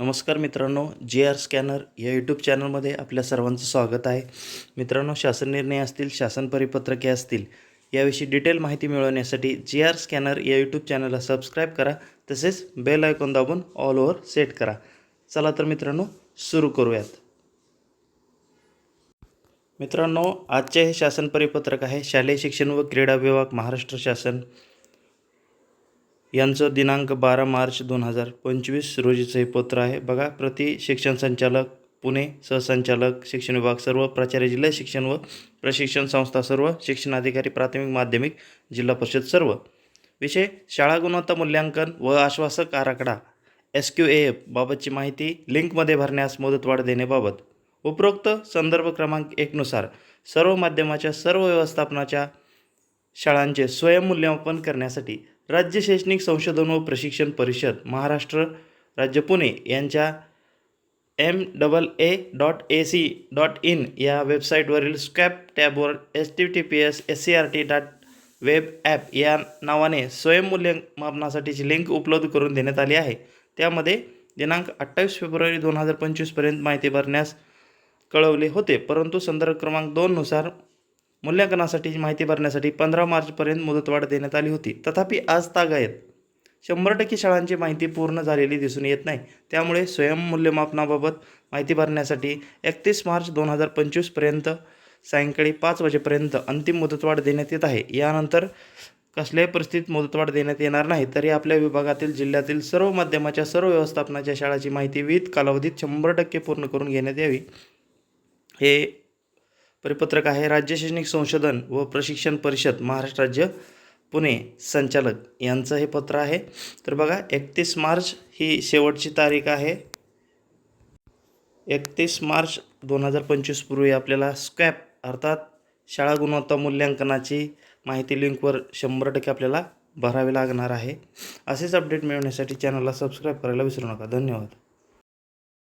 नमस्कार मित्रांनो जे आर स्कॅनर या यूट्यूब चॅनलमध्ये आपल्या सर्वांचं स्वागत आहे. मित्रांनो शासन निर्णय असतील शासन परिपत्रके असतील याविषयी डिटेल माहिती मिळवण्यासाठी जे आर स्कॅनर या यूट्यूब चॅनलला सबस्क्राईब करा तसेच बेल आयकॉन दाबून ऑल ओव्हर सेट करा. चला तर मित्रांनो सुरू करूयात. मित्रांनो आजचे हे शासन परिपत्रक आहे शालेय शिक्षण व क्रीडा विभाग महाराष्ट्र शासन. यांचं दिनांक बारा मार्च दोन हजार पंचवीस रोजीचं हे पत्र आहे. बघा प्रति शिक्षण संचालक पुणे सहसंचालक शिक्षण विभाग सर्व प्राचार्य जिल्हा शिक्षण व प्रशिक्षण संस्था सर्व शिक्षणाधिकारी प्राथमिक माध्यमिक जिल्हा परिषद सर्व. विषय शाळा गुणवत्ता मूल्यांकन व आश्वासक आराखडा एस क्यू ए एफ बाबतची माहिती लिंकमध्ये भरण्यास मुदतवाढ देण्याबाबत. उपरोक्त संदर्भ क्रमांक एकनुसार सर्व माध्यमाच्या सर्व व्यवस्थापनाच्या शाळांचे स्वयंमूल्यमापन करण्यासाठी राज्य शैक्षणिक संशोधन व प्रशिक्षण परिषद महाराष्ट्र राज्य पुणे यांच्या M double A dot A C dot in या वेबसाईटवरील स्कॅप टॅबवर H T T P S S C R T dot web app या नावाने स्वयंमूल्यमापनासाठीची लिंक उपलब्ध करून देण्यात आली आहे. त्यामध्ये दिनांक अठ्ठावीस फेब्रुवारी दोन हजार पंचवीसपर्यंत माहिती भरण्यास कळवले होते परंतु संदर्भ क्रमांक दोननुसार मूल्यांकनासाठी माहिती भरण्यासाठी पंधरा मार्चपर्यंत मुदतवाढ देण्यात आली होती. तथापि आज तागायत शंभर टक्के शाळांची माहिती पूर्ण झालेली दिसून येत नाही. त्यामुळे स्वयंमूल्यमापनाबाबत माहिती भरण्यासाठी एकतीस मार्च दोन हजार पंचवीसपर्यंत सायंकाळी पाच वाजेपर्यंत अंतिम मुदतवाढ देण्यात येत आहे. यानंतर कसल्याही परिस्थितीत मुदतवाढ देण्यात येणार नाही. तरी आपल्या विभागातील जिल्ह्यातील सर्व माध्यमाच्या सर्व व्यवस्थापनाच्या शाळाची माहिती विविध कालावधीत शंभर टक्के पूर्ण करून घेण्यात यावी. हे परिपत्रक आहे. राज्य शैक्षणिक संशोधन व प्रशिक्षण परिषद महाराष्ट्र राज्य पुणे. संचालक यांचं हे पत्र आहे. तर बघा एकतीस मार्च ही शेवटची तारीख आहे. एकतीस मार्च दोन हजार पंचवीस पूर्वी आपल्याला स्कॅप अर्थात शाळा गुणवत्ता मूल्यांकनाची माहिती लिंकवर शंभर टक्के आपल्याला भरावी लागणार आहे. असेच अपडेट मिळवण्यासाठी चॅनलला सबस्क्राईब करायला विसरू नका. धन्यवाद.